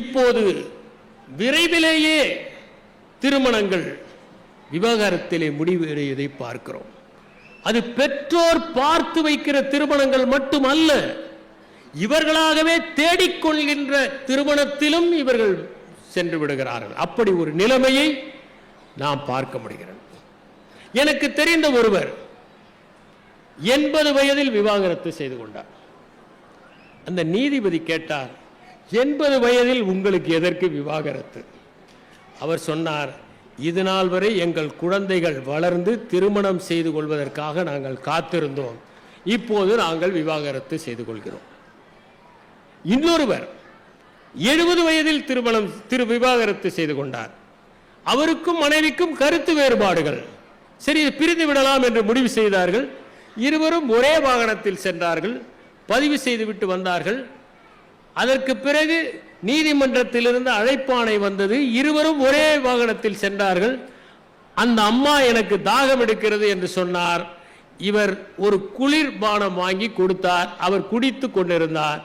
இப்போது விரைவிலேயே திருமணங்கள் விவகாரத்திலே முடிவடைவதை பார்க்கிறோம். அது பெற்றோர் பார்த்து வைக்கிற திருமணங்கள் மட்டுமல்ல இவர்களாகவே தேடிக்கொள்கின்ற திருமணத்திலும் இவர்கள் சென்று விடுகிறார்கள். அப்படி ஒரு நிலைமையை நாம் பார்க்க முடிகிறது. எனக்கு தெரிந்த ஒருவர் எண்பது வயதில் விவாகரத்து செய்து கொண்டார். அந்த நீதிபதி கேட்டார் எண்பது வயதில் உங்களுக்கு எதற்கு விவாகரத்து? அவர் சொன்னார் இது நாள் வரை எங்கள் குழந்தைகள் வளர்ந்து திருமணம் செய்து கொள்வதற்காக நாங்கள் காத்திருந்தோம். இப்போது நாங்கள் விவாகரத்து செய்து கொள்கிறோம். இன்னொருவர் எழுபது வயதில் திருமணம் திரு விவாகரத்து செய்து கொண்டார். அவருக்கும் மனைவிக்கும் கருத்து வேறுபாடுகள். சரி பிரிந்து விடலாம் என்று முடிவு செய்தார்கள். இருவரும் ஒரே வாகனத்தில் சென்றார்கள். பதிவு செய்துவிட்டு வந்தார்கள். அதற்கு பிறகு நீதிமன்றத்திலிருந்து அழைப்பானை வந்தது. இருவரும் ஒரே வாகனத்தில் சென்றார்கள். அந்த அம்மா எனக்கு தாகம் எடுக்கிறது என்று சொன்னார். இவர் ஒரு குளிர்பானம் வாங்கி கொடுத்தார். அவர் குடித்து கொண்டிருந்தார்.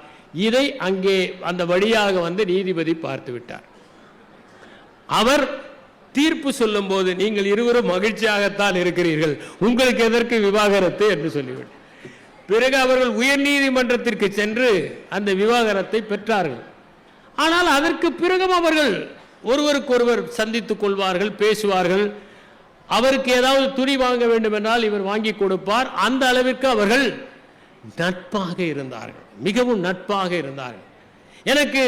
இதை அங்கே அந்த வழியாக வந்து நீதிபதி பார்த்து விட்டார். அவர் தீர்ப்பு சொல்லும்போது நீங்கள் இருவரும் மகிழ்ச்சியாகத்தான் இருக்கிறீர்கள். உங்களுக்கு எதற்கு விவாகரத்து? என்று சொல்லிவிட்டார். பிறகு அவர்கள் உயர்நீதிமன்றத்திற்கு சென்று அந்த விவாகரத்தை பெற்றார்கள். ஆனால் அதற்கு பிறகும் அவர்கள் ஒருவருக்கொருவர் சந்தித்துக் கொள்வார்கள் பேசுவார்கள். அவருக்கு ஏதாவது துணி வாங்க வேண்டும் என்றால் இவர் வாங்கி கொடுப்பார். அந்த அளவிற்கு அவர்கள் நட்பாக இருந்தார்கள் மிகவும் நட்பாக இருந்தார்கள். எனக்கு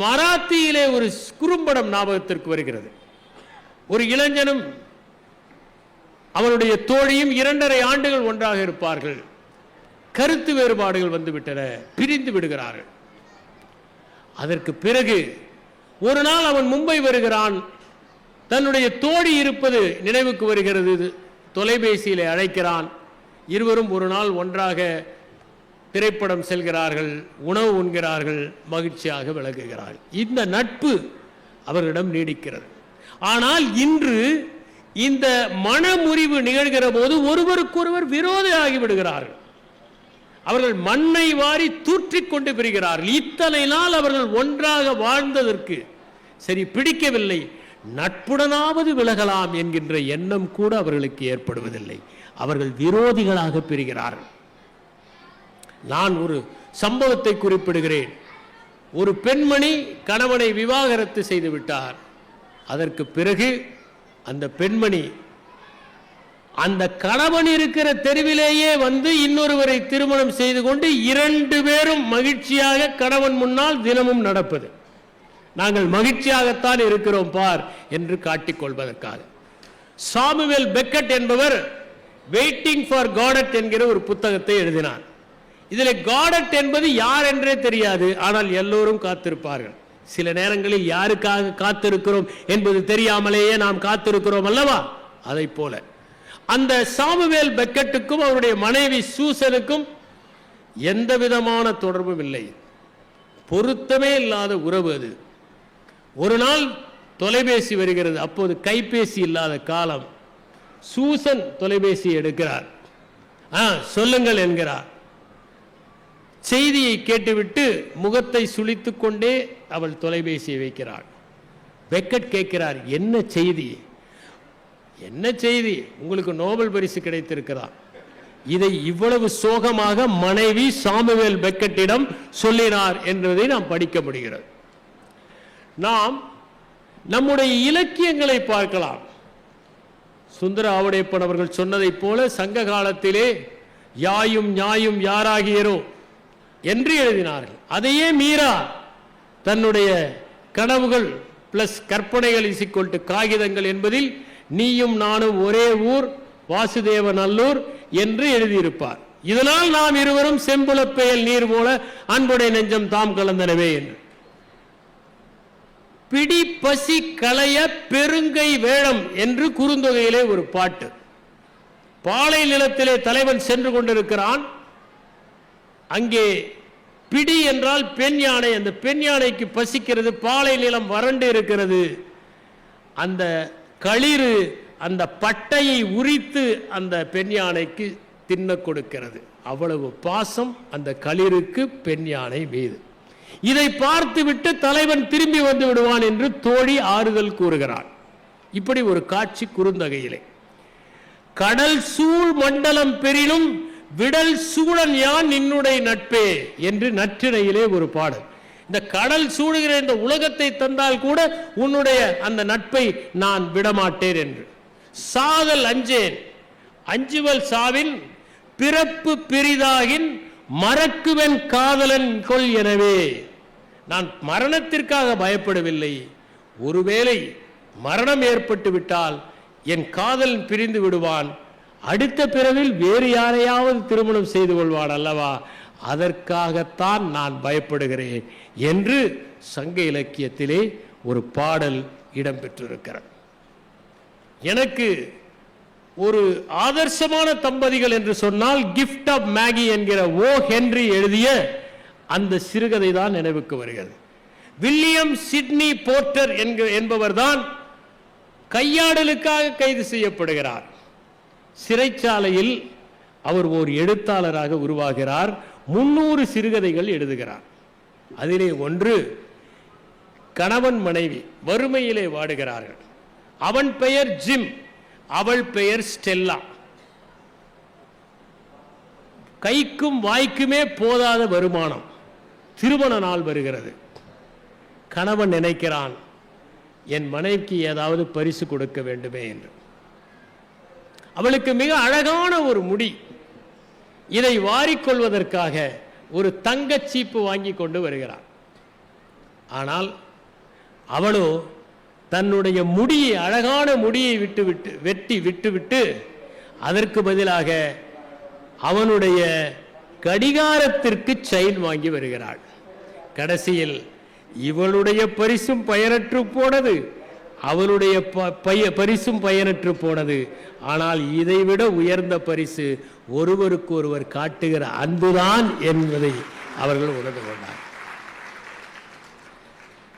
மராத்தியிலே ஒரு குறும்படம் ஞாபகத்திற்கு வருகிறது. ஒரு இளைஞனும் அவனுடைய தோழியும் இரண்டரை ஆண்டுகள் ஒன்றாக இருப்பார்கள். கருத்து வேறுபாடுகள் வந்துவிட்டன பிரிந்து விடுகிறார்கள். அதற்கு பிறகு ஒரு நாள் அவன் மும்பை வருகிறான். தன்னுடைய தோழி இருப்பது நினைவுக்கு வருகிறது. தொலைபேசியில் அழைக்கிறான். இருவரும் ஒரு நாள் ஒன்றாக திரைப்படம் செல்கிறார்கள் உணவு உண்கிறார்கள் மகிழ்ச்சியாக விளங்குகிறார்கள். இந்த நட்பு அவர்களிடம் நீடிக்கிறது. ஆனால் இன்று இந்த மனமுறிவு நிகழ்கிற போது ஒருவருக்கொருவர் விரோதியாகி விடுகிறார்கள் அவர்கள் மண்ணை வாரி தூற்றிக் கொண்டு பெறுகிறார்கள் இத்தனை நாள் அவர்கள் ஒன்றாக வாழ்ந்ததற்கு சரி பிடிக்கவில்லை. நட்புடனாவது விலகலாம் என்கின்ற எண்ணம் கூட அவர்களுக்கு ஏற்படுவதில்லை. அவர்கள் விரோதிகளாக பிரிகிறார்கள். நான் ஒரு சம்பவத்தை குறிப்பிடுகிறேன். ஒரு பெண்மணி கணவனை விவாகரத்து செய்து விட்டார். அதற்கு பிறகு அந்த பெண்மணி அந்த கணவன் இருக்கிற தெருவிலேயே வந்து இன்னொருவரை திருமணம் செய்து கொண்டு இரண்டு பேரும் மகிழ்ச்சியாக கணவன் முன்னால் தினமும் நடப்பது. நாங்கள் மகிழ்ச்சியாகத்தான் இருக்கிறோம் பார் என்று காட்டிக்கொள்வதற்காக. சாமுவேல் பெக்கட் என்பவர் வெயிட்டிங் ஃபார் காடட் என்கிற ஒரு புத்தகத்தை எழுதினார். இதில் காடட் என்பது யார் என்றே தெரியாது ஆனால் எல்லோரும் காத்திருப்பார்கள். சில நேரங்களில் யாருக்காக காத்திருக்கிறோம் என்பது தெரியாமலேயே நாம் காத்திருக்கிறோம் அல்லவா? அதை போல. அந்த சாமுவேல் பெக்கட்டுக்கும் அவருடைய மனைவி சூசனுக்கும் எந்த விதமான தொடர்பும் இல்லை. பொருத்தமே இல்லாத உறவு அது. ஒரு நாள் தொலைபேசி வருகிறது. அப்போது கைபேசி இல்லாத காலம். சூசன் தொலைபேசி எடுக்கிறார். ஆ சொல்லுங்கள் என்கிறார். செய்தியை கேட்டுவிட்டு முகத்தை சுளித்துக் கொண்டே அவள் தொலைபேசியை வைக்கிறாள். பெக்கட் கேட்கிறார் என்ன செய்தி? என்ன செய்தி? உங்களுக்கு நோபல் பரிசு கிடைத்திருக்கிறா இதை இவ்வளவு சோகமாக மனைவி சாமுவேல் பெக்கட்டிடம் சொல்லினார் என்பதை நாம் படிக்க முடிகிறது நாம் நம்முடைய இலக்கியங்களை பார்க்கலாம். சுந்தர ஆவுடையப்பன் அவர்கள் சொன்னதைப் போல சங்க காலத்திலே யாயும் ஞாயும் யாராகியரோ என்று எழுதினார்கள். அதையே மீரா தன்னுடைய கனவுகள் பிளஸ் கற்பனைகள் இசிக்கொண்டு காகிதங்கள் என்பதில் நீயும் நானும் ஒரே ஊர் வாசுதேவ நல்லூர் என்று எழுதியிருப்பார். இதனால் நாம் இருவரும் செம்புலப் பெயல் நீர் போல அன்புடைய நெஞ்சம் தாம் கலந்தனவே என்று. பிடி பசி களைய பெருங்கை வேடம் என்று குறுந்தொகையிலே ஒரு பாட்டு. பாலை நிலத்திலே தலைவன் சென்று கொண்டிருக்கிறான். அங்கே பிடி என்றால் பெண் யானை. அந்த பெண் யானைக்கு பசிக்கிறது பாலை நிலம் வறண்டு இருக்கிறது. அந்த களிறு அந்த பட்டையை உரித்து அந்த பெண் யானைக்கு தின்ன கொடுக்கிறது. அவ்வளவு பாசம் அந்த களிருக்கு பெண் யானை மீது. இதை பார்த்துவிட்டு தலைவன் திரும்பி வந்து விடுவான் என்று தோழி ஆறுதல் கூறுகிறான் இப்படி ஒரு காட்சி குறுந்தகையிலே. கடல் சூழ் மண்டலம் பெரிலும் விடல் சூழன் யான் நின்னுடைய நட்பே என்று நற்றினையிலே ஒரு பாடல். இந்த கடல் சூடுகிற இந்த உலகத்தை தந்தால் கூட உன்னுடைய அந்த நட்பை நான் விடமாட்டேன் என்று. சாதல் அஞ்சேன். அஞ்சுவல் சாவின் பிறப்பு பெரிதாகின் மறக்குவன் காதலன் கொள் எனவே. நான் மரணத்திற்காக பயப்படவில்லை. ஒருவேளை மரணம் ஏற்பட்டு விட்டால் என் காதலன் பிரிந்து விடுவான். அடுத்த பிறவில் வேறு யாரையாவது திருமணம் செய்து கொள்வான் அல்லவா? அதற்காகத்தான் நான் பயப்படுகிறேன் என்று சங்க இலக்கியத்திலே ஒரு பாடல் இடம்பெற்றிருக்கிறது. எனக்கு ஒரு ஆதர்சமான தம்பதிகள் என்று சொன்னால் கிஃப்ட் ஆஃப் மேகி என்கிற ஓ ஹென்றி எழுதிய அந்த சிறுகதை தான் நினைவுக்கு வருகிறது. வில்லியம் சிட்னி போர்ட்டர் என்பவர் என்பவர்தான் கையாடலுக்காக கைது செய்யப்படுகிறார். சிறைச்சாலையில் அவர் ஓர் எழுத்தாளராக உருவாகிறார். முன்னூறு சிறுகதைகள் எழுதுகிறார். அதிலே ஒன்று கணவன் மனைவி வறுமையிலே வாடுகிறார்கள். அவன் பெயர் ஜிம் அவள் பெயர் ஸ்டெல்லா. கைக்கும் வாய்க்குமே போதாத வருமானம் திருமண நாள் வருகிறது. கணவன் நினைக்கிறான் என் மனைவிக்கு ஏதாவது பரிசு கொடுக்க வேண்டுமே என்று. அவளுக்கு மிக அழகான ஒரு முடி இதை வாரிக்கொள்வதற்காக ஒரு தங்கச்சீப்பு வாங்கி கொண்டு வருகிறார் ஆனால் அவளோ தன்னுடைய முடியை அழகான முடியை விட்டு விட்டு வெட்டி விட்டுவிட்டு அதற்கு பதிலாக அவனுடைய கடிகாரத்திற்கு செயின் வாங்கி வருகிறாள். கடைசியில் இவளுடைய பரிசும் பயனற்று போனது. அவளுடைய ப- பய பரிசும் பயனற்று போனது. ஆனால் இதைவிட உயர்ந்த பரிசு ஒருவருக்கு ஒருவர் காட்டுகிற அன்புதான் என்பதை அவர்கள் உணர்ந்து கொண்டார்.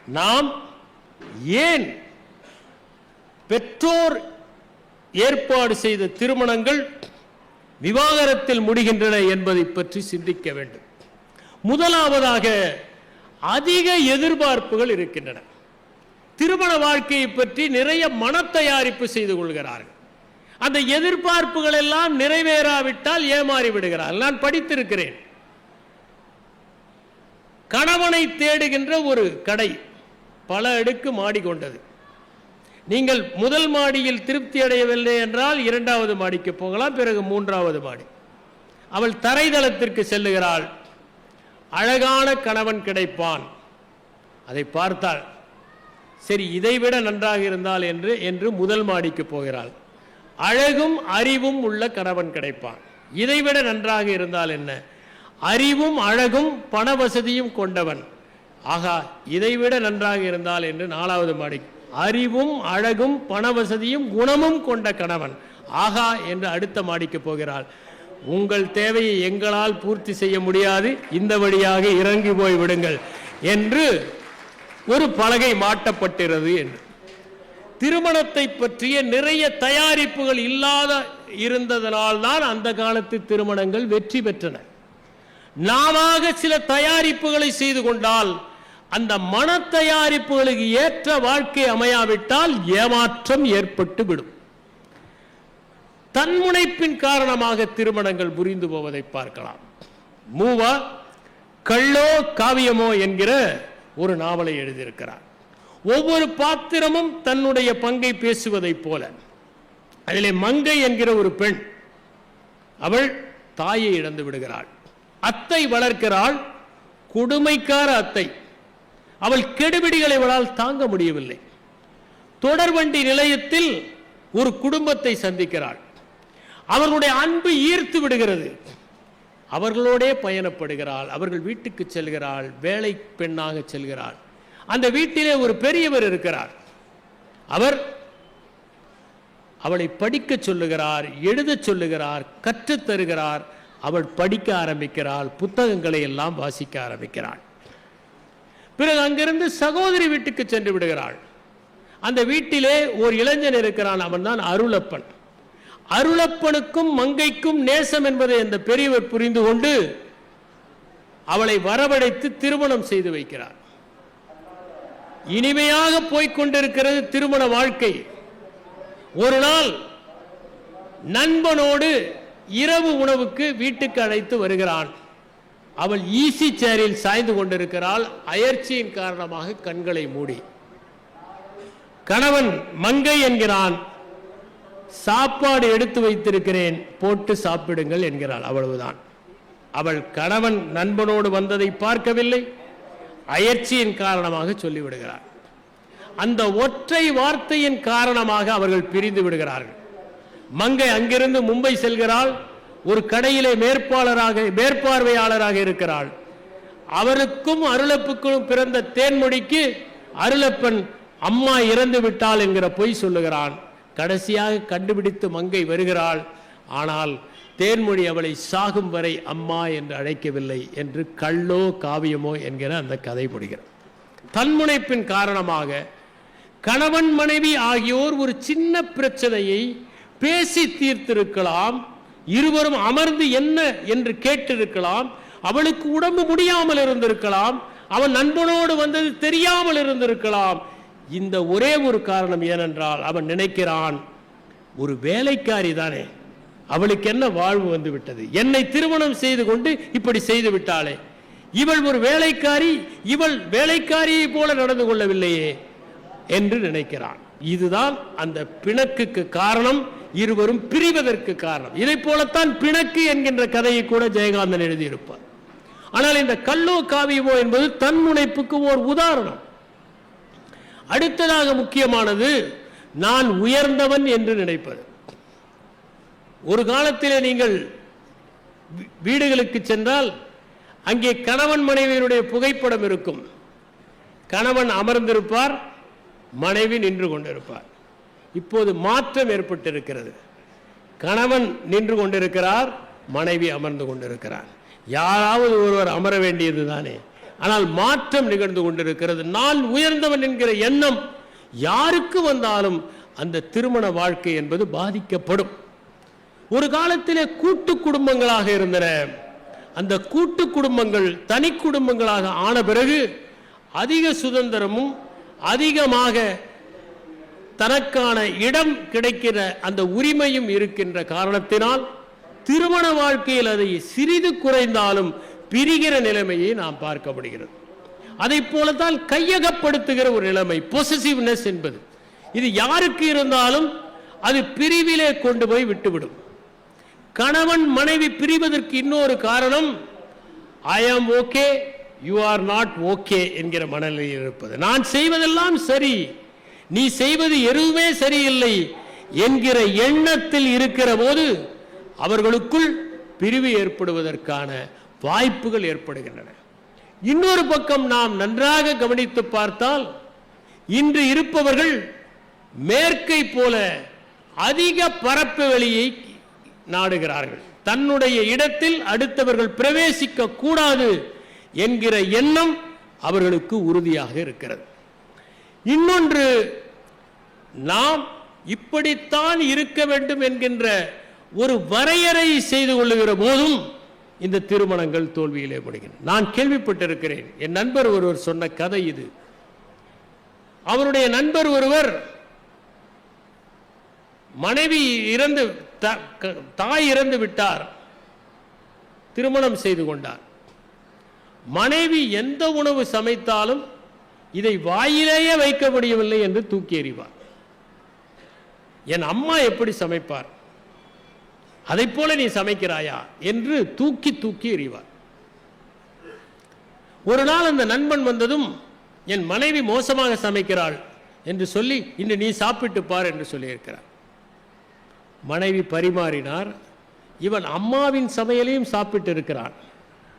நாம் ஏன் பெற்றோர் ஏற்பாடு செய்த திருமணங்கள் விவாகரத்தில் முடிகின்றன என்பதை பற்றி சிந்திக்க வேண்டும். முதலாவதாக அதிக எதிர்பார்ப்புகள் இருக்கின்றன. திருமண வாழ்க்கையை பற்றி நிறைய மனத்தயாரிப்பு செய்து கொள்கிறார்கள். அந்த எதிர்பார்ப்புகள் எல்லாம் நிறைவேறாவிட்டால் ஏமாறி விடுகிறார். நான் படித்திருக்கிறேன். கணவனை தேடுகின்ற ஒரு கடை பல அடுக்கு மாடி கொண்டது. நீங்கள் முதல் மாடியில் திருப்தி அடையவில்லை என்றால் இரண்டாவது மாடிக்கு போகலாம் பிறகு மூன்றாவது மாடி. அவள் தரைதளத்திற்கு செல்லுகிறாள். அழகான கணவன் கிடைப்பான். அதை பார்த்தாள். சரி இதைவிட நன்றாக இருந்தால் என்று என்று முதல் மாடிக்கு போகிறாள். அழகும் அறிவும் உள்ள கணவன் கிடைப்பான். இதைவிட நன்றாக இருந்தால் என்ன? அறிவும் அழகும் பண வசதியும் கொண்டவன். ஆகா இதைவிட நன்றாக இருந்தால் என்று நாலாவது மாடி அறிவும் அழகும் பண வசதியும் குணமும் கொண்ட கணவன். ஆகா என்று அடுத்த மாடிக்கு போகிறாள். உங்கள் தேவையை எங்களால் பூர்த்தி செய்ய முடியாது. இந்த வழியாக இறங்கி போய் விடுங்கள் என்று ஒரு பலகை மாட்டப்பட்டிருது என்று. திருமணத்தை பற்றிய நிறைய தயாரிப்புகள் இல்லாத இருந்ததனால்தான் அந்த காலத்து திருமணங்கள் வெற்றி பெற்றன. நாம சில தயாரிப்புகளை செய்து கொண்டால் அந்த மன தயாரிப்புகளுக்கு ஏற்ற வாழ்க்கை அமையாவிட்டால் ஏமாற்றம் ஏற்பட்டு விடும். தன்முனைப்பின் காரணமாக திருமணங்கள் புரிந்து போவதை பார்க்கலாம். மூவா கள்ளோ காவியமோ என்கிற ஒரு நாவலை எழுதியிருக்கிறார். ஒவ்வொரு பாத்திரமும் தன்னுடைய பங்கை பேசுவதைப் போல. அதிலே மங்கை என்கிற ஒரு பெண் அவள் தாயை இழந்து விடுகிறாள். அத்தை வளர்க்கிறாள் கொடுமைக்கார அத்தை. அவள் கெடுபிடிகளை இவளால் தாங்க முடியவில்லை. தொடர்வண்டி நிலையத்தில் ஒரு குடும்பத்தை சந்திக்கிறாள். அவர்களுடைய அன்பு ஈர்த்து விடுகிறது. அவர்களோடே பயணப்படுகிறாள் அவர்கள் வீட்டுக்கு செல்கிறாள் வேலை பெண்ணாக செல்கிறாள். அந்த வீட்டிலே ஒரு பெரியவர் இருக்கிறார். அவர் அவளை படிக்க சொல்லுகிறார் எழுதச் சொல்லுகிறார் கற்றுத் தருகிறார். அவள் படிக்க ஆரம்பிக்கிறாள் புத்தகங்களை எல்லாம் வாசிக்க ஆரம்பிக்கிறாள். பிறகு அங்கிருந்து சகோதரி வீட்டுக்கு சென்று விடுகிறாள். அந்த வீட்டிலே ஒரு இளைஞன் இருக்கிறான் அவன்தான் அருளப்பன். அருளப்பனுக்கும் மங்கைக்கும் நேசம் என்பதை அந்த பெரியவர் புரிந்து கொண்டு அவளை வரவழைத்து திருமணம் செய்து வைக்கிறார். இனிமையாக போய்க் கொண்டிருக்கிறது திருமண வாழ்க்கை. ஒரு நாள் நண்பனோடு இரவு உணவுக்கு வீட்டுக்கு அழைத்து வருகிறான். அவள் ஈசி சேரில் சாய்ந்து கொண்டிருக்கிறாள். அயற்சியின் காரணமாக கண்களை மூடி. கணவன் மங்கை என்கிறான். சாப்பாடு எடுத்து வைத்திருக்கிறேன் போட்டு சாப்பிடுங்கள் என்கிறாள். அவ்வளவுதான். அவள் கணவன் நண்பனோடு வந்ததை பார்க்கவில்லை. அயற்சியின் காரணமாக சொல்லிவிடுகிறார் அந்த ஒற்றை வார்த்தையின் காரணமாக அவர்கள் பிரிந்து விடுகிறார்கள். மங்கை அங்கிருந்து மும்பை செல்கிறாள். ஒரு கடையிலே மேற்பாளராக மேற்பார்வையாளராக இருக்கிறாள். அவருக்கும் அருளப்புக்கும் பிறந்த தேன்மொழிக்கு அருளப்பன் அம்மா இறந்து விட்டாள் என்கிற பொய் சொல்லுகிறான். கடைசியாக கண்டுபிடித்து மங்கை வருகிறாள். ஆனால் தேன்மொழி அவளை சாகும் வரை அம்மா என்று அழைக்கவில்லை என்று கள்ளோ காவியமோ என்கிற அந்த கதை முடிகிறது தன்முனைப்பின் காரணமாக கணவன் மனைவி ஆகியோர் ஒரு சின்ன பிரச்சனையை பேசி தீர்த்திருக்கலாம். இருவரும் அமர்ந்து என்ன என்று கேட்டிருக்கலாம். அவளுக்கு உடம்பு முடியாமல் இருந்திருக்கலாம். அவன் நண்பனோடு வந்தது தெரியாமல் இருந்திருக்கலாம். இந்த ஒரே ஒரு காரணம் ஏனென்றால் அவன் நினைக்கிறான் ஒரு வேலைக்காரி தானே அவளுக்கு என்ன வாழ்வு வந்து விட்டது? என்னை திருமணம் செய்து கொண்டு இப்படி செய்து விட்டாளே. இவள் ஒரு வேலைக்காரி இவள் வேலைக்காரியை போல நடந்து கொள்ளவில்லையே என்று நினைக்கிறான். இதுதான் அந்த பிணக்குக்கு காரணம் இருவரும் பிரிவதற்கு காரணம். இதை போலத்தான் பிணக்கு என்கின்ற கதையை கூட ஜெயகாந்தன் எழுதியிருப்பார். ஆனால் இந்த கல்லோ காவியமோ என்பது தன்முனைப்புக்கு ஓர் உதாரணம். அடுத்ததாக முக்கியமானது நான் உயர்ந்தவன் என்று நினைப்பது. ஒரு காலத்திலே நீங்கள் வீ- வீடுகளுக்கு சென்றால் அங்கே கணவன் மனைவியினுடைய புகைப்படம் இருக்கும். கணவன் அமர்ந்திருப்பார் மனைவி நின்று கொண்டிருப்பார். இப்போது மாற்றம் ஏற்பட்டிருக்கிறது. கணவன் நின்று கொண்டிருக்கிறார் மனைவி அமர்ந்து கொண்டிருக்கிறார். யாராவது ஒருவர் அமர வேண்டியது தானே ஆனால் மாற்றம் நிகழ்ந்து கொண்டிருக்கிறது. நான் உயர்ந்தவன் என்கிற எண்ணம் யாருக்கு வந்தாலும் அந்த திருமண வாழ்க்கை என்பது பாதிக்கப்படும். ஒரு காலத்திலே கூட்டு குடும்பங்களாக இருந்தன. அந்த கூட்டு குடும்பங்கள் தனி குடும்பங்களாக ஆன பிறகு அதிக சுதந்திரமும் அதிகமாக தனக்கான இடம் கிடைக்கிற அந்த உரிமையும் இருக்கின்ற காரணத்தினால் திருமண வாழ்க்கையில் அதை சிறிது குறைந்தாலும் பிரிகிற நிலைமையை நாம் பார்க்க முடிகிறது அதைப் போலத்தான் கையகப்படுத்துகிற ஒரு நிலைமை பொசசிவ்னஸ் என்பது. இது யாருக்கு இருந்தாலும் அது பிரிவிலே கொண்டு போய் விட்டுவிடும். கணவன் மனைவி பிரிவதற்கு இன்னொரு காரணம் I am okay you are not okay என்கிற மனநிலையில் இருப்பது. நான் செய்வதெல்லாம் சரி நீ செய்வது எதுவுமே சரியில்லை என்கிற எண்ணத்தில் இருக்கிற போது அவர்களுக்குள் பிரிவு ஏற்படுவதற்கான வாய்ப்புகள் ஏற்படுகின்றன. இன்னொரு பக்கம் நாம் நன்றாக கவனித்து பார்த்தால் இன்று இருப்பவர்கள் மேற்கை போல அதிக பரப்பு வெளியை நாடுகிறார்கள். தன்னுடைய இடத்தில் அடுத்தவர்கள் பிரவேசிக்க கூடாது என்கிற எண்ணம் அவர்களுக்கு உறுதியாக இருக்கிறது. இன்னொன்று நாம் இப்படித்தான் இருக்க வேண்டும் என்கின்ற ஒரு வரையறை செய்து கொள்ளுகிற போதும் இந்த திருமணங்கள் தோல்வியிலே முடிகின்றன. நான் கேள்விப்பட்டிருக்கிறேன். என் நண்பர் ஒருவர் சொன்ன கதை இது. அவருடைய நண்பர் ஒருவர் மனைவி இறந்து த- க- தாய் இறந்து விட்டார். திருமணம் செய்து கொண்டார். மனைவி எந்த உணவு சமைத்தாலும் இதை வாயிலேயே வைக்க முடியவில்லை என்று தூக்கி எறிவார். என் அம்மா எப்படி சமைப்பார்? அதைப் போல நீ சமைக்கிறாயா என்று தூக்கி தூக்கி எறிவார். ஒரு நாள் அந்த நண்பன் வந்ததும் என் மனைவி மோசமாக சமைக்கிறாள் என்று சொல்லி இன்று நீ சாப்பிட்டு பார் என்று சொல்லியிருக்கிறார். மனைவி பரிமாறினார். இவன் அம்மாவின் சமையலையும் சாப்பிட்டு இருக்கிறான்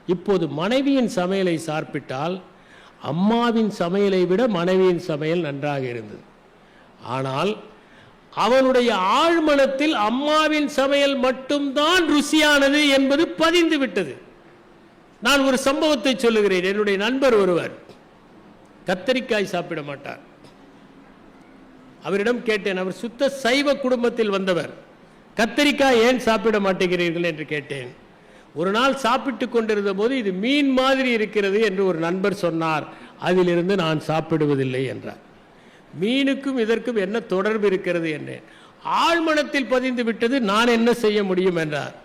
இப்போது மனைவியின் சமையலை சாப்பிட்டால் அம்மாவின் சமையலை விட மனைவியின் சமையல் நன்றாக இருந்தது. ஆனால் அவனுடைய ஆழ்மனத்தில் அம்மாவின் சமையல் மட்டும்தான் ருசியானது என்பது பதிந்து விட்டது. நான் ஒரு சம்பவத்தை சொல்லுகிறேன். என்னுடைய நண்பர் ஒருவர் கத்தரிக்காய் சாப்பிட மாட்டார். அவரிடம் கேட்டேன் அவர் சுத்த சைவ குடும்பத்தில் வந்தவர் கத்தரிக்காய் ஏன் சாப்பிட மாட்டேங்கிறீர்கள்? என்று கேட்டேன். ஒரு நாள் சாப்பிட்டு கொண்டிருந்த போது இது மீன் மாதிரி இருக்கிறது என்று ஒரு நண்பர் சொன்னார். அதிலிருந்து நான் சாப்பிடுவதில்லை என்றார். மீனுக்கும் இதற்கும் என்ன தொடர்பு இருக்கிறது என்றேன் ஆழ்மனத்தில் பதிந்து விட்டது நான் என்ன செய்ய முடியும் என்றார்.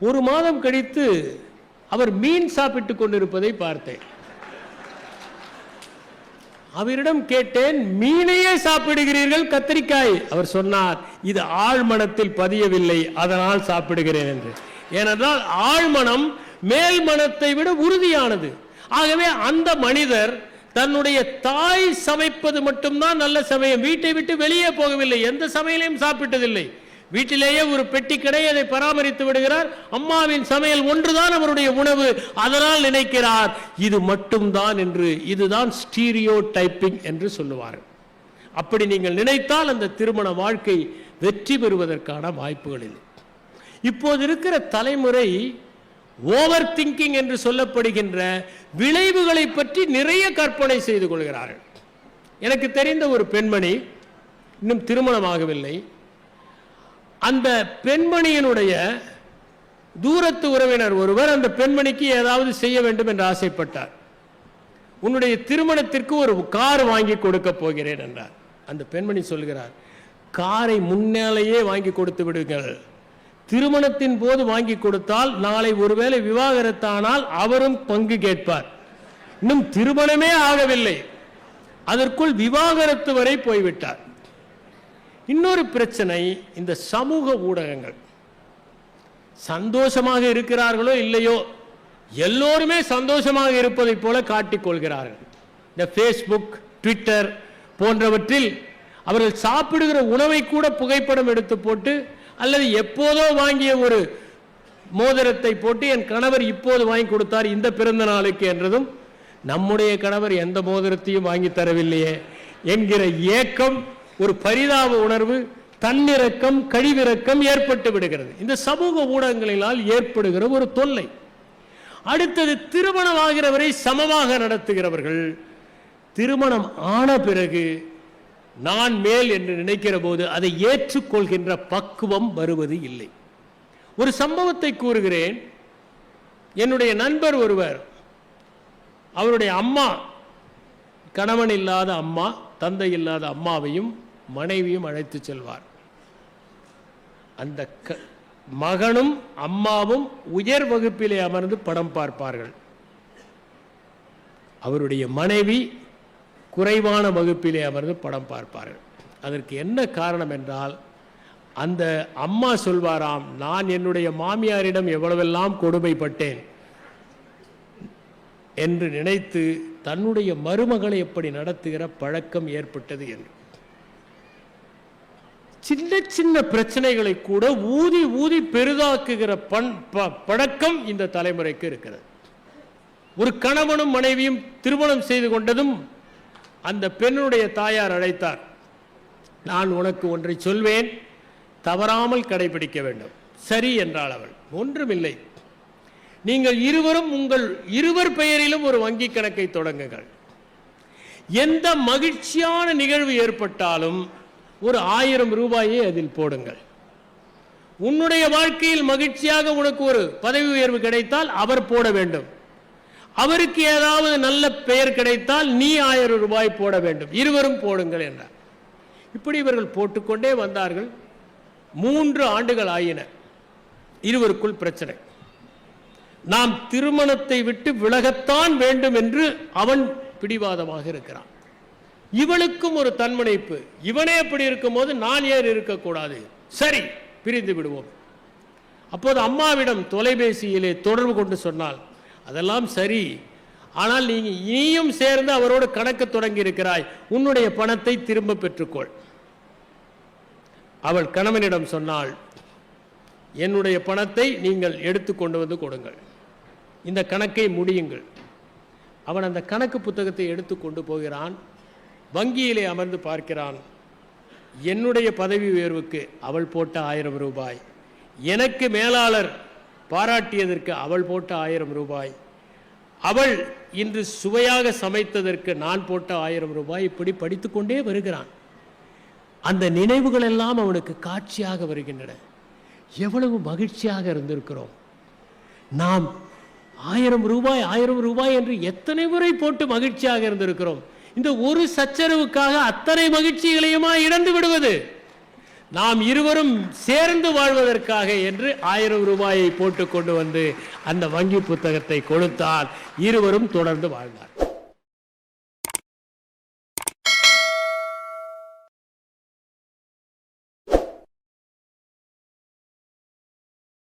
ஒரு மாதம் கழித்து அவர் மீன் சாப்பிட்டு கொண்டிருப்பதை பார்த்தேன். அவரிடம் கேட்டேன் மீனையே சாப்பிடுகிறீர்கள் கத்திரிக்காய். அவர் சொன்னார் இது ஆழ்மனத்தில் பதியவில்லை அதனால் சாப்பிடுகிறேன் என்று. ஏனென்றால் ஆழ்மனம் மேல் மனத்தை விட உறுதியானது. ஆகவே அந்த மனிதர் தன்னுடைய தாய் சமைப்பது மட்டும்தான் நல்ல சமயம். வீட்டை விட்டு வெளியே போகவில்லை. எந்த சமையலையும் சாப்பிட்டதில்லை. வீட்டிலேயே ஒரு பெட்டி கடை அதை பராமரித்து விடுகிறார். அம்மாவின் சமையல் ஒன்றுதான் அவருடைய உணவு. அதனால் நினைக்கிறார் இது மட்டும்தான் என்று இதுதான் ஸ்டீரியோ டைப்பிங் என்று சொல்லுவார்கள். அப்படி நீங்கள் நினைத்தால் அந்த திருமண வாழ்க்கை வெற்றி பெறுவதற்கான வாய்ப்புகள் இல்லை. இப்போது இருக்கிற தலைமுறை ஓவர் திங்கிங் என்று சொல்லப்படுகின்ற விளைவுகளை பற்றி நிறைய கற்பனை செய்து கொள்கிறார்கள். எனக்கு தெரிந்த ஒரு பெண்மணி இன்னும் திருமணமாகவில்லை. அந்த பெண்மணியினுடைய தூரத்து உறவினர் ஒருவர் அந்த பெண்மணிக்கு ஏதாவது செய்ய வேண்டும் என்று ஆசைப்பட்டார். உன்னுடைய திருமணத்திற்கு ஒரு கார் வாங்கி கொடுக்க போகிறேன் என்றார். அந்த பெண்மணி சொல்கிறார் காரை முன்னாலேயே வாங்கி கொடுத்து விடுங்கள். திருமணத்தின் போது வாங்கி கொடுத்தால் நாளை ஒருவேளை விவாகரத்தானால் அவரும் பங்கு கேட்பார். இன்னும் திருமணமே ஆகவில்லை. அதற்குள் விவாகரத்து வரை போய்விட்டார். இன்னொரு பிரச்சனை இந்த சமூக ஊடகங்கள். சந்தோஷமாக இருக்கிறார்களோ இல்லையோ எல்லோருமே சந்தோஷமாக இருப்பதைப் போல காட்டிக் கொள்கிறார்கள். இந்த ஃபேஸ்புக் ட்விட்டர் போன்றவற்றில் அவர்கள் சாப்பிடுகிற உணவை கூட புகைப்படம் எடுத்து போட்டு அல்லது எப்போதோ வாங்கிய ஒரு மோதிரத்தை போட்டு என் கணவர் இப்போது வாங்கி கொடுத்தார் இந்த பிறந்த நாளுக்கு என்றதும் நம்முடைய கணவர் எந்த மோதிரத்தையும் வாங்கி தரவில்லையே என்கிற ஏக்கம் ஒரு பரிதாப உணர்வு தன்னிறக்கம் கழிவிறக்கம் ஏற்பட்டு விடுகிறது. இந்த சமூக ஊடகங்களினால் ஏற்படுகிற ஒரு தொல்லை. அடுத்தது திருமணம் ஆகிறவரை சமமாக நடத்துகிறவர்கள் திருமணம் ஆன பிறகு நான் மேல் என்று நினைக்கிற போது அதை ஏற்றுக்கொள்கின்ற பக்குவம் வருவது இல்லை. ஒரு சம்பவத்தை கூறுகிறேன். என்னுடைய நண்பர் ஒருவர் அவருடைய அம்மா கணவன் இல்லாத அம்மா தந்தை இல்லாத அம்மாவையும் மனைவியும் அழைத்து செல்வார். அந்த க- மகனும் அம்மாவும் உயர் வகுப்பிலே அமர்ந்து படம் பார்ப்பார்கள். அவருடைய மனைவி குறைவான வகுப்பிலே அமர்ந்து படம் பார்ப்பார்கள். அதற்கு என்ன காரணம் என்றால் அந்த அம்மா சொல்வாராம் நான் என்னுடைய மாமியாரிடம் எவ்வளவெல்லாம் கொடுமைப்பட்டேன் என்று நினைத்து தன்னுடைய மருமகளை எப்படி நடத்துகிற பழக்கம் ஏற்பட்டது என்று. சின்ன சின்ன பிரச்சனைகளை கூட ஊதி ஊதி பெரிதாக்குகிற பண் ப- பழக்கம் இந்த தலைமுறைக்கு இருக்கிறது. ஒரு கணவனும் மனைவியும் திருமணம் செய்து கொண்டதும் அந்த பெண்ணுடைய தாயார் அழைத்தார். நான் உனக்கு ஒன்றை சொல்வேன். தவறாமல் கடைபிடிக்க வேண்டும். சரி என்றாள் அவள். ஒன்றுமில்லை. நீங்கள் இருவரும் உங்கள் இருவர் பெயரிலும் ஒரு வங்கி கணக்கை தொடங்குங்கள். எந்த மகிழ்ச்சியான நிகழ்வு ஏற்பட்டாலும் ஒரு ஆயிரம் ரூபாயை அதில் போடுங்கள். உன்னுடைய வாழ்க்கையில் மகிழ்ச்சியாக உனக்கு ஒரு பதவி உயர்வு கிடைத்தால் அவர் போட வேண்டும். அவருக்கு ஏதாவது நல்ல பெயர் கிடைத்தால் நீ ஆயிரம் ரூபாய் போட வேண்டும். இருவரும் போடுங்கள் என்றார். இப்படி இவர்கள் போட்டுக்கொண்டே வந்தார்கள். மூன்று ஆண்டுகள் ஆயின. இருவருக்குள் பிரச்சனை. நாம் திருமணத்தை விட்டு விலகத்தான் வேண்டும் என்று அவன் பிடிவாதமாக இருக்கிறான். இவளுக்கும் ஒரு தன்முனைப்பு. இவனே அப்படி இருக்கும்போது நான் ஏன் இருக்கக்கூடாது? சரி பிரிந்து விடுவோம். அப்போது அம்மாவிடம் தொலைபேசியிலே தொடர்பு கொண்டு சொன்னால் அதெல்லாம் சரி. ஆனால் நீ இனியும் சேர்ந்து அவரோடு கணக்கு தொடங்கி இருக்கிறாய் உன்னுடைய பணத்தை திரும்ப பெற்றுக்கொள். அவள் கணவனிடம் சொன்னாள் என்னுடைய பணத்தை நீங்கள் எடுத்து கொண்டு வந்து கொடுங்கள். இந்த கணக்கை முடியுங்கள். அவன் அந்த கணக்கு புத்தகத்தை எடுத்து கொண்டு போகிறான். வங்கியிலே அமர்ந்து பார்க்கிறான். என்னுடைய பதவி உயர்வுக்கு அவள் போட்ட ஆயிரம் ரூபாய். எனக்கு மேலாளர் பாராட்டியதற்கு அவள் போட்ட ஆயிரம் ரூபாய். அவள் இன்று சுவையாக சமைத்ததற்கு நான் போட்ட ஆயிரம் ரூபாய் இப்படி படித்துக்கொண்டே வருகிறான். அந்த நினைவுகள் எல்லாம் அவனுக்கு காட்சியாக வருகின்றன. எவ்வளவு மகிழ்ச்சியாக இருந்திருக்கிறோம். நாம் ஆயிரம் ரூபாய் ஆயிரம் ரூபாய் என்று எத்தனை முறை போட்டு மகிழ்ச்சியாக இருந்திருக்கிறோம். இந்த ஒரு சச்சரவுக்காக அத்தனை மகிழ்ச்சிகளையுமா இழந்து விடுவது? நாம் இருவரும் சேர்ந்து வாழ்வதற்காக என்று ஆயிரம் ரூபாயை போட்டு கொண்டு வந்து அந்த வங்கி புத்தகத்தை கொடுத்தால் இருவரும் தொடர்ந்து வாழ்ந்தார்